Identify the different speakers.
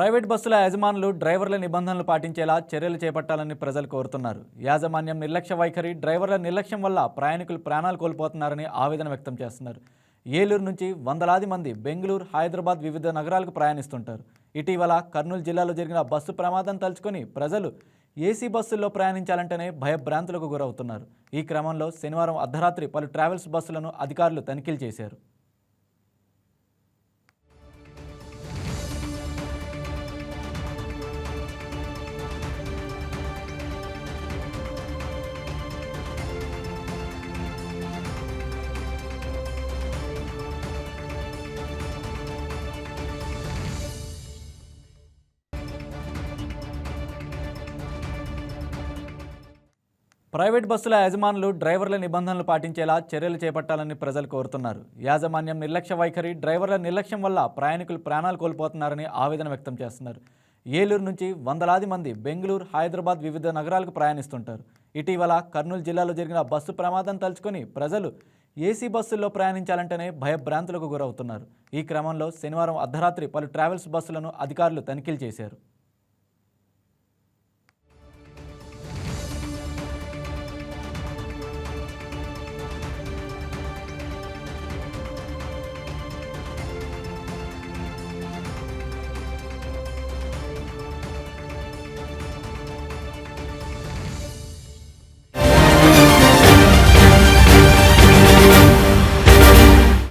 Speaker 1: Private బస్సుల యజమానులు డ్రైవర్ల నిబంధనలు పాటించేలా చర్యలు చేపట్టాలని ప్రజలు కోరుతున్నారు. యాజమాన్యం నిర్లక్ష్య వైఖరి డ్రైవర్ల నిర్లక్ష్యం వల్ల ప్రయాణికులు ప్రాణాలు కోల్పోతున్నారని ఆవేదన వ్యక్తం చేస్తున్నారు. ఏలూరు నుంచి వందలాది మంది బెంగళూరు హైదరాబాద్ వివిధ నగరాలకు ప్రయాణిస్తుంటారు. ఇటీవల కర్నూలు జిల్లాలో జరిగిన బస్సు ప్రమాదం తలుచుకొని ప్రజలు ఏసీ బస్సుల్లో ప్రయాణించాలంటేనే భయభ్రాంతులకు గురవుతున్నారు. ఈ క్రమంలో శనివారం అర్ధరాత్రి పలు ట్రావెల్స్ బస్సులను అధికారులు తనిఖీలు చేశారు. ప్రైవేట్ బస్సుల యజమానులు డ్రైవర్ల నిబంధనలు పాటించేలా చర్యలు చేపట్టాలని ప్రజలు కోరుతున్నారు. యాజమాన్యం నిర్లక్ష్య వైఖరి డ్రైవర్ల నిర్లక్ష్యం వల్ల ప్రయాణికులు ప్రాణాలు కోల్పోతున్నారని ఆవేదన వ్యక్తం చేస్తున్నారు. ఏలూరు నుంచి వందలాది మంది బెంగళూరు హైదరాబాద్ వివిధ నగరాలకు ప్రయాణిస్తుంటారు. ఇటీవల కర్నూలు జిల్లాలో జరిగిన బస్సు ప్రమాదం తలుచుకొని ప్రజలు ఏసీ బస్సుల్లో ప్రయాణించాలంటేనే భయభ్రాంతులకు గురవుతున్నారు. ఈ క్రమంలో శనివారం అర్ధరాత్రి పలు ట్రావెల్స్ బస్సులను అధికారులు తనిఖీలు చేశారు.